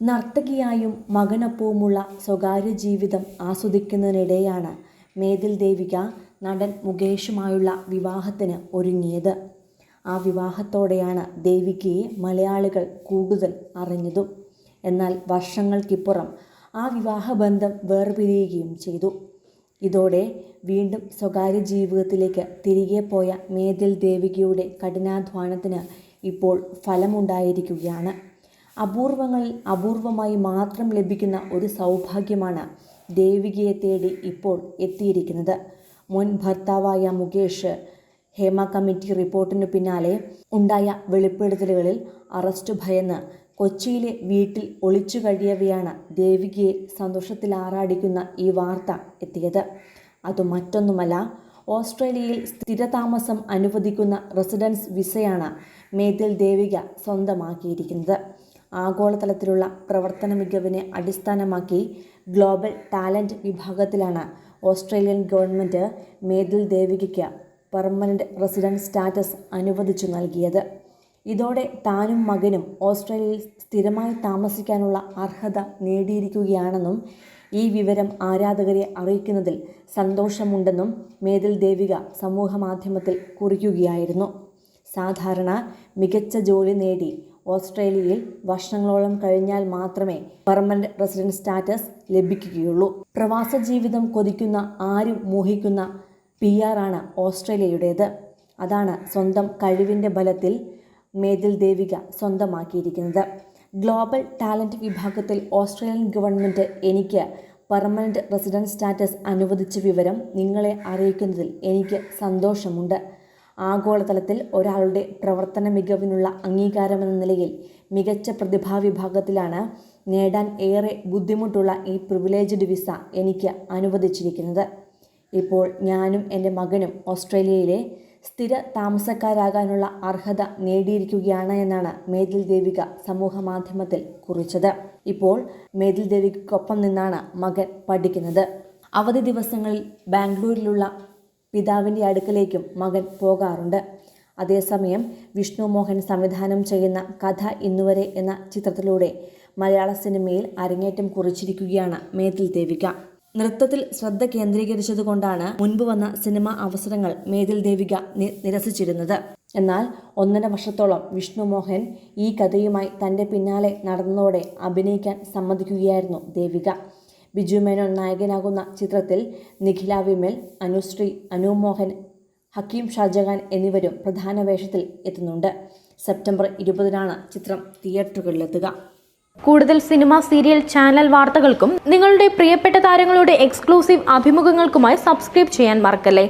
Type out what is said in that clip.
നർത്തകിയായും മകനൊപ്പവുമുള്ള സ്വകാര്യ ജീവിതം ആസ്വദിക്കുന്നതിനിടെയാണ് മേതിൽ ദേവിക നടൻ മുകേഷുമായുള്ള വിവാഹത്തിന് ഒരുങ്ങിയത്. ആ വിവാഹത്തോടെയാണ് ദേവികയെ മലയാളികൾ കൂടുതൽ അറിഞ്ഞതും. എന്നാൽ വർഷങ്ങൾക്കിപ്പുറം ആ വിവാഹബന്ധം വേർപിരിയുകയും ചെയ്തു. ഇതോടെ വീണ്ടും സ്വകാര്യ ജീവിതത്തിലേക്ക് തിരികെ പോയ മേതിൽ ദേവികയുടെ കഠിനാധ്വാനത്തിന് ഇപ്പോൾ ഫലമുണ്ടായിരിക്കുകയാണ്. അപൂർവങ്ങളിൽ അപൂർവമായി മാത്രം ലഭിക്കുന്ന ഒരു സൗഭാഗ്യമാണ് ദേവികയെ തേടി ഇപ്പോൾ എത്തിയിരിക്കുന്നത്. മുൻ ഭർത്താവായ മുകേഷ് ഹേമ കമ്മിറ്റി റിപ്പോർട്ടിന് പിന്നാലെ ഉണ്ടായ വെളിപ്പെടുത്തലുകളിൽ അറസ്റ്റ് ഭയന്ന് കൊച്ചിയിലെ വീട്ടിൽ ഒളിച്ചു കഴിയവെയാണ് ദേവികയെ സന്തോഷത്തിലാറാടിക്കുന്ന ഈ വാർത്ത എത്തിയത്. അത് മറ്റൊന്നുമല്ല ഓസ്ട്രേലിയയിൽ സ്ഥിരതാമസം അനുവദിക്കുന്ന റെസിഡൻസ് വിസയാണ് മേതിൽ ദേവിക സ്വന്തമാക്കിയിരിക്കുന്നത്. ആഗോളതലത്തിലുള്ള പ്രവർത്തന മികവിനെ അടിസ്ഥാനമാക്കി ഗ്ലോബൽ ടാലന്റ് വിഭാഗത്തിലാണ് ഓസ്ട്രേലിയൻ ഗവൺമെന്റ് മേതിൽ ദേവികയ്ക്ക് പെർമനന്റ് റെസിഡന്റ് സ്റ്റാറ്റസ് അനുവദിച്ചു നൽകിയത്. ഇതോടെ താനും മകനും ഓസ്ട്രേലിയയിൽ സ്ഥിരമായി താമസിക്കാനുള്ള അർഹത നേടിയിരിക്കുകയാണെന്നും ഈ വിവരം ആരാധകരെ അറിയിക്കുന്നതിൽ സന്തോഷമുണ്ടെന്നും മേതിൽ ദേവിക സമൂഹമാധ്യമത്തിൽ കുറിക്കുകയായിരുന്നു. സാധാരണ മികച്ച ജോലി നേടി ഓസ്ട്രേലിയയിൽ വർഷങ്ങളോളം കഴിഞ്ഞാൽ മാത്രമേ പെർമനന്റ് റെസിഡന്റ് സ്റ്റാറ്റസ് ലഭിക്കുകയുള്ളൂ. പ്രവാസ ജീവിതം കൊതിക്കുന്ന ആരും മോഹിക്കുന്ന പി ആണ് ഓസ്ട്രേലിയയുടേത്. അതാണ് സ്വന്തം കഴിവിന്റെ ബലത്തിൽ മേതിൽ ദേവിക സ്വന്തമാക്കിയിരിക്കുന്നത്. ഗ്ലോബൽ ടാലന്റ് വിഭാഗത്തിൽ ഓസ്ട്രേലിയൻ ഗവൺമെന്റ് എനിക്ക് പെർമനന്റ് റെസിഡൻസ് സ്റ്റാറ്റസ് അനുവദിച്ച വിവരം നിങ്ങളെ അറിയിക്കുന്നതിൽ എനിക്ക് സന്തോഷമുണ്ട്. ആഗോളതലത്തിൽ ഒരാളുടെ പ്രവർത്തന മികവിനുള്ള അംഗീകാരമെന്ന നിലയിൽ മികച്ച പ്രതിഭാ വിഭാഗത്തിലാണ് നേടാൻ ഏറെ ബുദ്ധിമുട്ടുള്ള ഈ പ്രിവിലേജ്ഡ് വിസ എനിക്ക് അനുവദിച്ചിരിക്കുന്നത്. ഇപ്പോൾ ഞാനും എന്റെ മകനും ഓസ്ട്രേലിയയിലെ സ്ഥിര താമസക്കാരാകാനുള്ള അർഹത നേടിയിരിക്കുകയാണ് എന്നാണ് മേതിൽ ദേവിക സമൂഹ മാധ്യമത്തിൽ കുറിച്ചത്. ഇപ്പോൾ മേതിൽ ദേവിക്കൊപ്പം നിന്നാണ് മകൻ പഠിക്കുന്നത്. അവധി ദിവസങ്ങളിൽ ബാംഗ്ലൂരിലുള്ള പിതാവിന്റെ അടുക്കലേക്കും മകൻ പോകാറുണ്ട്. അതേസമയം വിഷ്ണു മോഹൻ സംവിധാനം ചെയ്യുന്ന കഥ ഇന്നുവരെ എന്ന ചിത്രത്തിലൂടെ മലയാള സിനിമയിൽ അരങ്ങേറ്റം കുറിച്ചിരിക്കുകയാണ് മേതിൽ ദേവിക. നൃത്തത്തിൽ ശ്രദ്ധ കേന്ദ്രീകരിച്ചതുകൊണ്ടാണ് മുൻപ് വന്ന സിനിമാ അവസരങ്ങൾ മേതിൽ ദേവിക നിരസിച്ചിരുന്നത്. എന്നാൽ ഒന്നര വർഷത്തോളം വിഷ്ണു മോഹൻ ഈ കഥയുമായി തന്റെ പിന്നാലെ നടന്നതോടെ അഭിനയിക്കാൻ സമ്മതിക്കുകയായിരുന്നു ദേവിക. ബിജു മേനോൻ നായകനാകുന്ന ചിത്രത്തിൽ നിഖില വിമൽ അനുശ്രീ അനുമോഹൻ ഹക്കീം ഷാജഹാൻ എന്നിവരും പ്രധാന വേഷത്തിൽ എത്തുന്നുണ്ട്. സെപ്റ്റംബർ ഇരുപതിനാണ് ചിത്രം തിയേറ്ററുകളിലെത്തുക. കൂടുതൽ സിനിമ സീരിയൽ ചാനൽ വാർത്തകൾക്കും നിങ്ങളുടെ പ്രിയപ്പെട്ട താരങ്ങളുടെ എക്സ്ക്ലൂസീവ് അഭിമുഖങ്ങൾക്കുമായി സബ്സ്ക്രൈബ് ചെയ്യാൻ മറക്കല്ലേ?